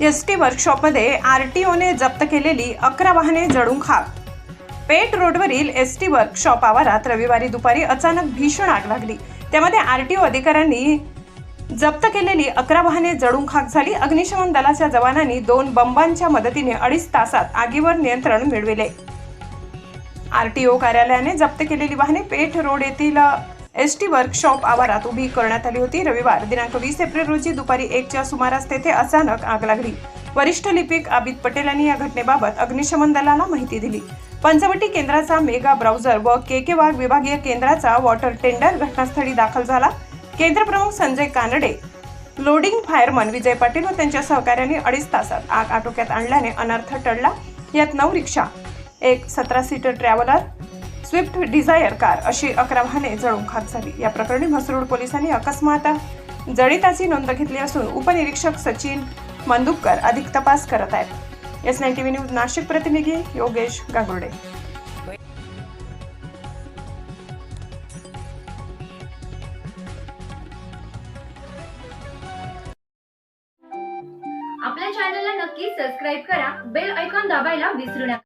S T वर्कशॉपमध्ये R T ओने जप्त केलेली अकरा वाहने जळून खाक. पेठ रोडवरील एस टी वर्कशॉप आवारात रविवारी दुपारी अचानक भीषण आग लागली. त्यामध्ये आर टी ओ अधिकाऱ्यांनी जप्त केलेली अकरा वाहने जळून खाक झाली. अग्निशमन दलाच्या जवानांनी दोन बंबांच्या मदतीने अडीच तासात आगीवर नियंत्रण मिळविले. आरटीओ कार्यालयाने जप्त केलेली वाहने पेठ रोड येथील एस टी वर्कशॉप आवारात उभी करण्यात आली होती. रविवार दिनांक वीस एप्रिल रोजी दुपारी एकच्या सुमारास तेथे अचानक आग लागली. वरिष्ठ लिपिक आबिद पटेल यांनी या घटनेबाबत अग्निशमन दलाला माहिती दिली. पंचवटी केंद्राचा मेगा ब्राउझर व के के वाघ विभागीय केंद्राचा वॉटर टेंडर घटनास्थळी दाखल झाला. केंद्रप्रमुख संजय कानडे लोडिंग फायरमन विजय पाटील व त्यांच्या सहकार्याने अडीच तासात आग आटोक्यात आणल्याने अनर्थ टळला. यात नऊ रिक्षा एक सतरा seater traveller Swift Dzire car अशी अकरा वाहने जळून खाक झाली. या प्रकरणी म्हसरूड पोलिसांनी अकस्मात जळिताची नोंद घेतली असून उपनिरीक्षक सचिन मंदुपकर अधिक तपास करत आहेत. S nine TV news Nashik प्रतिनिधी योगेश गांगुर्डे. आपल्या चॅनलला नक्की सबस्क्राईब करा. बेल ऐकॉन दाबायला विसरू नका.